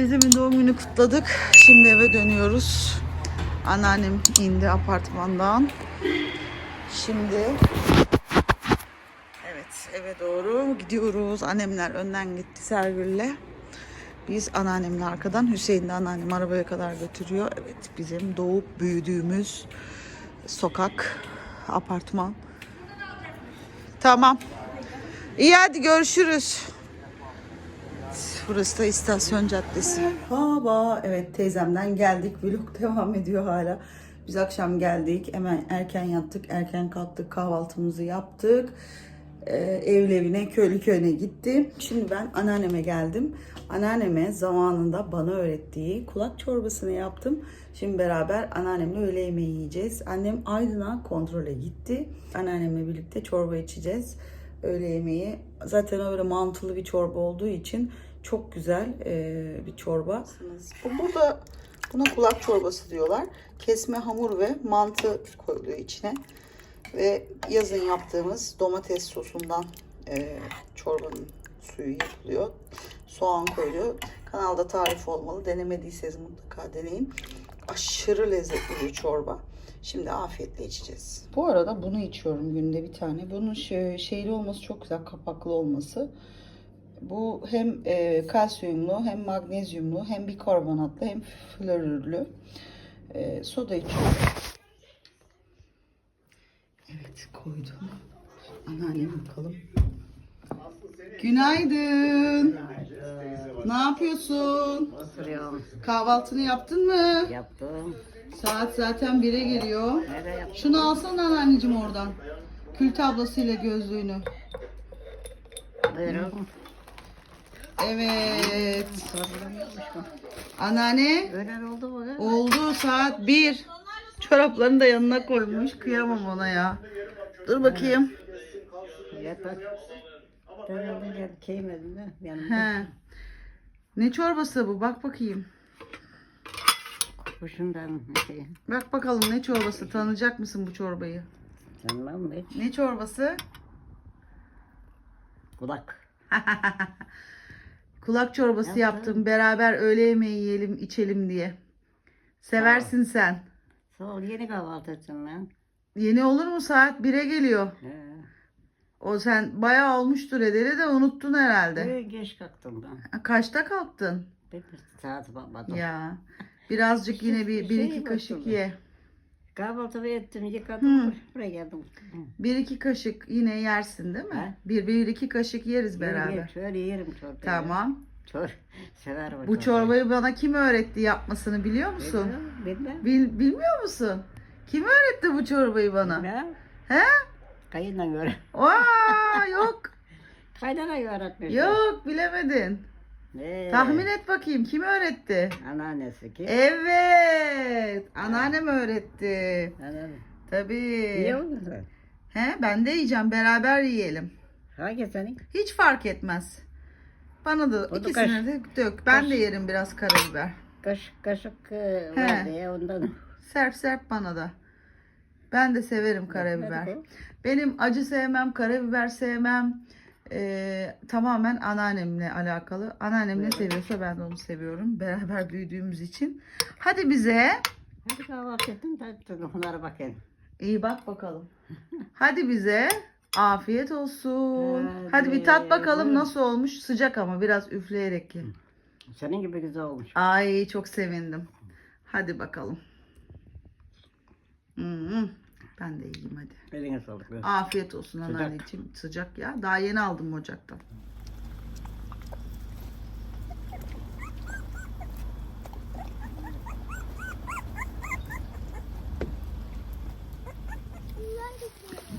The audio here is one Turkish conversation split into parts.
Teyzemin doğum günü kutladık. Şimdi eve dönüyoruz. Anneannem indi apartmandan. Şimdi evet eve doğru gidiyoruz. Annemler önden gitti Sergül'le. Biz anneannemle arkadan Hüseyin de anneannem arabaya kadar götürüyor. Evet bizim doğup büyüdüğümüz sokak, apartman. Tamam. İyi hadi görüşürüz. Burası da istasyon caddesi. Baba evet teyzemden geldik. Vlog devam ediyor hala. Biz akşam geldik. Hemen erken yattık. Erken kalktık. Kahvaltımızı yaptık. Ee, evli evine köylü köyüne gitti. Şimdi ben anneanneme geldim. Anneanneme zamanında bana öğrettiği kulak çorbasını yaptım. Şimdi beraber anneannemle öğle yemeği yiyeceğiz. Annem Aydın'a kontrole gitti. Anneannemle birlikte çorba içeceğiz. Öğle yemeği. Zaten öyle mantılı bir çorba olduğu için çok güzel e, bir çorba. Bu Burada buna kulak çorbası diyorlar. Kesme hamur ve mantı koyuluyor içine. Ve yazın yaptığımız domates sosundan e, çorbanın suyu yapılıyor. Soğan koyuluyor. Kanalda tarif olmalı. Denemediyseniz mutlaka deneyin. Aşırı lezzetli bir çorba. Şimdi afiyetle içeceğiz. Bu arada bunu içiyorum günde bir tane. Bunun şey- şeyli olması çok güzel, kapaklı olması. Bu hem e, kalsiyumlu, hem magnezyumlu, hem bikarbonatlı, hem florürlü. E, soda içiyorum. Evet koydum. Anneanneme bakalım. Günaydın. Ne yapıyorsun? Oturuyorum. Kahvaltını yaptın mı? Yaptım. Saat zaten 1'e geliyor. Yaptım? Şunu alsana anneanneciğim oradan. Kül tablasıyla gözlüğünü. Buyurun. Evet. Anneanne Öğlen oldu mu? kız? oldu saat 1. Çoraplarını da yanına koymuş. Kıyamam ona ya. Dur bakayım. Yatak. Keymedim de. He. Ne çorbası bu? Bak bakayım. kuşundan şey. Bak bakalım ne çorbası? Tanıyacak mısın bu çorbayı? Tanımam mı hiç? Ne çorbası? Kulak. Kulak çorbası Yaptım. yaptım. Beraber öğle yemeği yiyelim, içelim diye. Seversin sen. Sağ ol. Yeni kahvaltı ettim ben. Yeni olur mu? Saat 1'e geliyor. He. O sen bayağı olmuştur edeli de unuttun herhalde. Ee, geç kalktım ben. Ha, Kaçta kalktın? Bir saat bakmadım. Ya. Birazcık yine bir, bir Şey iki kaşık bakıyorum. ye. Kahvaltımı ettim, yıkadım. Hı. Buraya geldim. Bir iki kaşık yine yersin değil mi? Bir, bir iki kaşık yeriz Beraber. beraber. Şöyle yerim çorbayı. Tamam. Çor. Sever bu, Bu çorbayı bana kim öğretti yapmasını biliyor musun? Bilmem. Bil, bilmiyor musun? Kim öğretti bu çorbayı bana? Bilmem. He? Kayınla göre. Aa, yok. Kaynana öğretmiş. Yok bilemedin. Ee, Tahmin et bakayım kim öğretti? Anneannesi ki. Evet. Anneannem öğretti. Anneanne. Tabii. İyi oldu sen. He, ben de yiyeceğim. Beraber yiyelim. Hangi senin? Hiç fark etmez. Bana da O da ikisine kaş- de dök. Ben kaş- de yerim biraz karabiber. Kaşık kaşık e, vardı ya ondan. Serp serp bana da. Ben de severim karabiber. Benim acı sevmem, karabiber sevmem. Ee, tamamen anneannemle alakalı. Anneannem ne seviyorsa ben de onu seviyorum. Beraber büyüdüğümüz için. Hadi bize. Hadi kahvaltı ettim. Hadi onlara bakayım. İyi bak bakalım. Hadi bize. Afiyet olsun. Hadi, Hadi bir tat bakalım buyurun. nasıl olmuş. Sıcak ama biraz üfleyerek ye. Senin gibi güzel olmuş. Ay çok sevindim. Hadi bakalım. Hmm, Ben de yiyeyim hadi. Eline sağlık. Afiyet olsun Sıcak. anneanneciğim. Sıcak ya. Daha yeni aldım ocaktan.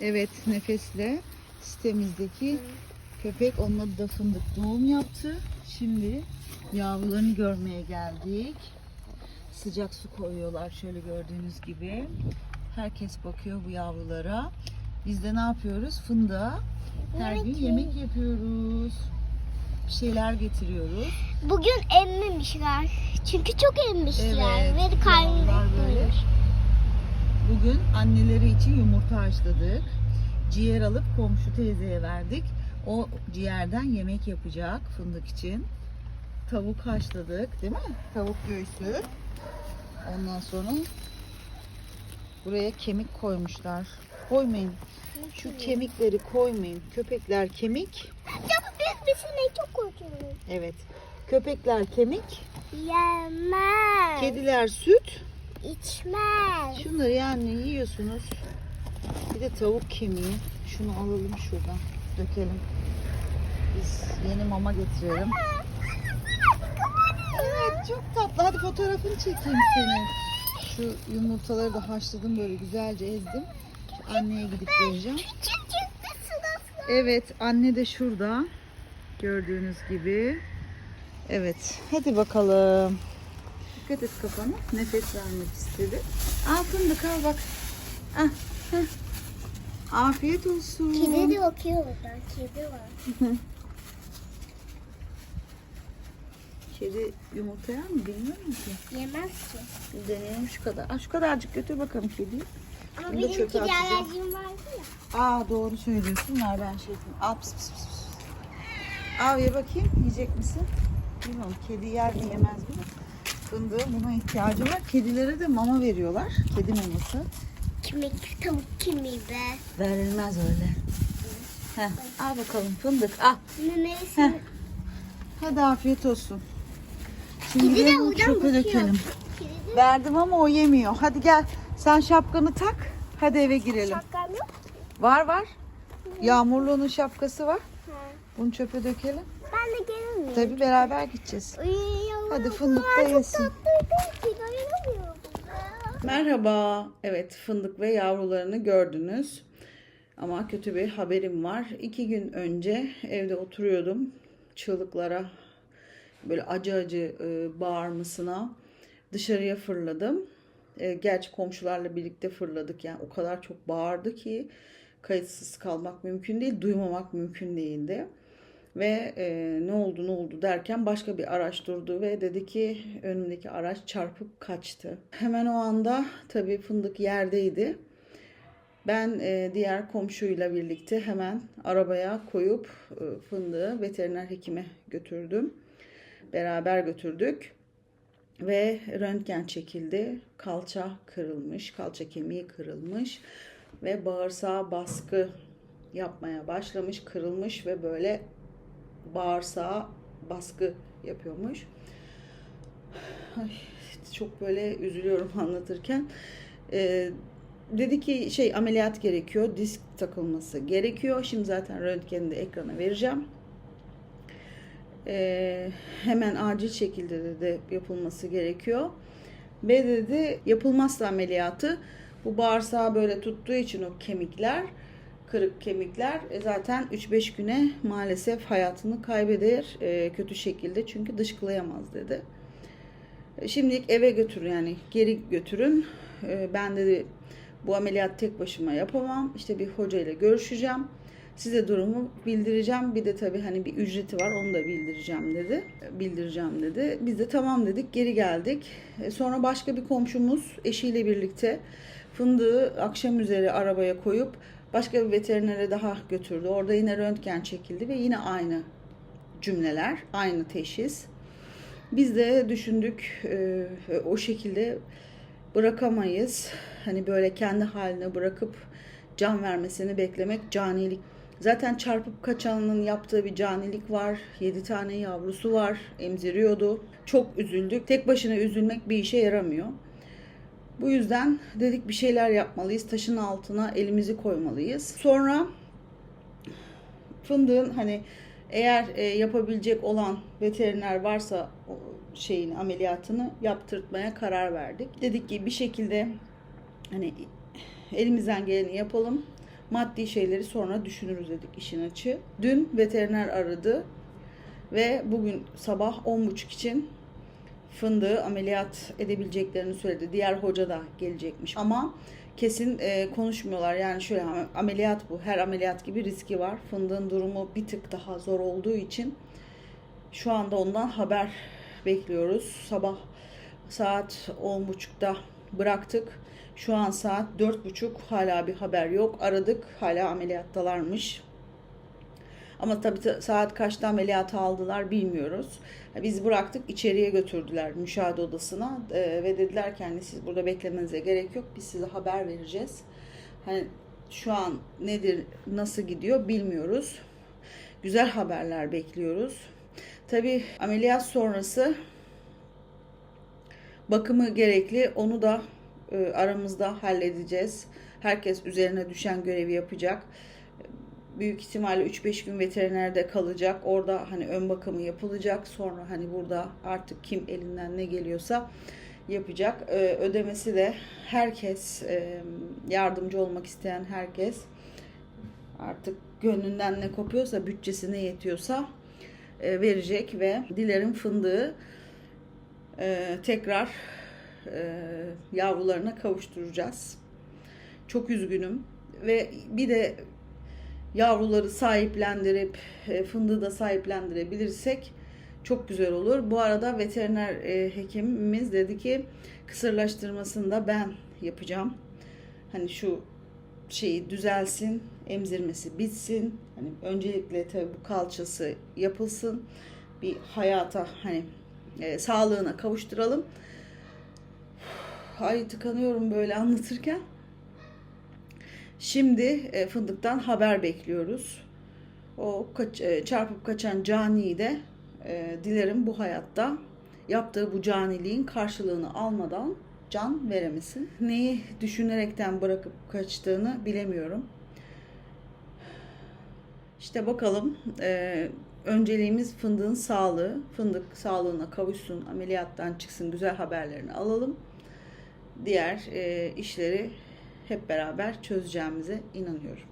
Evet nefesle sitemizdeki köpek onun adı da fındık doğum yaptı. Şimdi yavrularını görmeye geldik. Sıcak su koyuyorlar şöyle gördüğünüz gibi. Herkes bakıyor bu yavrulara. Biz de ne yapıyoruz? Fındığa her gün yemek yapıyoruz. Bir şeyler getiriyoruz. Bugün emmemişler. Çünkü çok emmişler. Evet, Ve yavrular böyle. Bugün anneleri için yumurta haşladık. Ciğer alıp komşu teyzeye verdik. O ciğerden yemek yapacak fındık için. tavuk haşladık değil mi? Tavuk göğsü. Ondan sonra buraya kemik koymuşlar. Koymayın. Şu kemikleri koymayın. Köpekler kemik. Ya biz bir sene çok korkuyoruz. Evet. Köpekler kemik. Yemez. Kediler süt. İçmez. Şunları yani yiyorsunuz. Bir de tavuk kemiği. Şunu alalım şuradan. Dökelim. Biz yeni mama getirelim. Evet çok tatlı. Hadi fotoğrafını çekeyim senin. Şu yumurtaları da haşladım böyle güzelce ezdim. Şu anneye gidip vereceğim. Evet anne de şurada. Gördüğünüz gibi. Evet hadi bakalım. Dikkat et kafana. Nefes vermek istedi. Al fındık al bak. Ah, heh. Afiyet olsun. Kedi de bakıyor buradan. Kedi var. Kedi yumurta yer mi bilmiyorum ki. Yemez ki. Deneyelim şu kadar. Ah, şu kadarcık götür bakalım kediyi. Ama Bunu benim çöpe alerjim vardı ya. Aa doğru söylüyorsun. Ver ben şey yapayım. Al pıs pıs pıs. Al ye bakayım. Yiyecek misin? Bilmiyorum. Kedi yer mi yemez mi? Fındığın buna ihtiyacı var. Kedilere de mama veriyorlar. Kedi maması. Kemik, tavuk kemiği be. Verilmez öyle. Heh, al bakalım fındık. Al. Memesini. Hadi afiyet olsun. Şimdi Kedi de de bu buradan çöpe bakıyor. dökelim. Verdim ama o yemiyor. Hadi gel. Sen şapkanı tak. Hadi eve girelim. şapkam yok. Var var. Yağmurluğunun şapkası var. Ha. Bunu çöpe dökelim. Ben de gelir miyim? Tabii beraber gideceğiz. Uyuyamam. Hadi fındık da yesin. Merhaba. Evet fındık ve yavrularını gördünüz. Ama kötü bir haberim var. İki gün önce evde oturuyordum. Çığlıklara böyle acı acı e, bağırmasına dışarıya fırladım. E, gerçi komşularla birlikte fırladık. Yani o kadar çok bağırdı ki kayıtsız kalmak mümkün değil, duymamak mümkün değildi. Ve e, ne oldu ne oldu derken başka bir araç durdu ve dedi ki önümdeki araç çarpıp kaçtı. Hemen o anda tabii fındık yerdeydi. Ben e, diğer komşuyla birlikte hemen arabaya koyup e, fındığı veteriner hekime götürdüm. Beraber götürdük ve röntgen çekildi. Kalça kırılmış, kalça kemiği kırılmış ve bağırsağa baskı yapmaya başlamış, kırılmış ve böyle bağırsağa baskı yapıyormuş. Ay, çok böyle üzülüyorum anlatırken. Ee, dedi ki şey ameliyat gerekiyor, disk takılması gerekiyor. Şimdi zaten röntgeni de ekrana vereceğim. Ee, hemen acil şekilde dedi yapılması gerekiyor. Ve dedi yapılmazsa ameliyatı bu bağırsağı böyle tuttuğu için o kemikler kırık kemikler e, zaten 3-5 güne maalesef hayatını kaybeder e, kötü şekilde çünkü dışkılayamaz dedi. E, Şimdilik eve götür yani geri götürün. E, Ben dedi bu ameliyat tek başıma yapamam. İşte bir hoca ile görüşeceğim. Size durumu bildireceğim. Bir de tabii hani bir ücreti var onu da bildireceğim dedi. Bildireceğim dedi. Biz de tamam dedik geri geldik. E, Sonra başka bir komşumuz eşiyle birlikte fındığı akşam üzeri arabaya koyup başka bir veterinere daha götürdü. Orada yine röntgen çekildi ve yine aynı cümleler, aynı teşhis. Biz de düşündük e, o şekilde bırakamayız. Hani böyle kendi haline bırakıp can vermesini beklemek canilik. Zaten çarpıp kaçanın yaptığı bir canilik var. 7 tane yavrusu var. Emziriyordu. Çok üzüldük. Tek başına üzülmek bir işe yaramıyor. Bu yüzden dedik bir şeyler yapmalıyız. Taşın altına elimizi koymalıyız. Sonra fındığın hani eğer e, yapabilecek olan veteriner varsa şeyin ameliyatını yaptırtmaya karar verdik. Dedik ki bir şekilde hani elimizden geleni yapalım. Maddi şeyleri sonra düşünürüz dedik işin açığı. Dün veteriner aradı ve bugün sabah 10.30 için fındığı ameliyat edebileceklerini söyledi. Diğer hoca da gelecekmiş ama kesin e, konuşmuyorlar. Yani şöyle am- ameliyat bu. Her ameliyat gibi riski var. Fındığın durumu bir tık daha zor olduğu için şu anda ondan haber bekliyoruz. Sabah saat 10.30'da bıraktık. Şu an saat 4.30 hala bir haber yok. Aradık hala ameliyattalarmış. Ama tabii ta- saat kaçta ameliyata aldılar bilmiyoruz. Biz bıraktık içeriye götürdüler müşahede odasına Ee, ve dediler ki hani siz burada beklemenize gerek yok. Biz size haber vereceğiz. Hani şu an nedir nasıl gidiyor bilmiyoruz. Güzel haberler bekliyoruz. Tabii ameliyat sonrası bakımı gerekli. Onu da e, aramızda halledeceğiz. Herkes üzerine düşen görevi yapacak. Büyük ihtimalle 3-5 gün veterinerde kalacak. Orada hani ön bakımı yapılacak. Sonra hani burada artık kim elinden ne geliyorsa yapacak. E, ödemesi de herkes e, yardımcı olmak isteyen herkes artık gönlünden ne kopuyorsa bütçesine yetiyorsa e, verecek ve dilerim fındığı e, tekrar e, yavrularına kavuşturacağız. Çok üzgünüm ve bir de yavruları sahiplendirip e, fındığı da sahiplendirebilirsek çok güzel olur. Bu arada veteriner e, hekimimiz dedi ki kısırlaştırmasını da ben yapacağım. Hani şu şeyi düzelsin, emzirmesi bitsin. Hani öncelikle tabii bu kalçası yapılsın. Bir hayata hani e, sağlığına kavuşturalım. Ay tıkanıyorum böyle anlatırken. Şimdi e, fındıktan haber bekliyoruz. O kaç, e, çarpıp kaçan caniyi de e, dilerim bu hayatta yaptığı bu caniliğin karşılığını almadan can veremesin. Neyi düşünerekten bırakıp kaçtığını bilemiyorum. İşte bakalım e, önceliğimiz fındığın sağlığı. Fındık sağlığına kavuşsun, ameliyattan çıksın, güzel haberlerini alalım. Diğer e, işleri hep beraber çözeceğimize inanıyorum.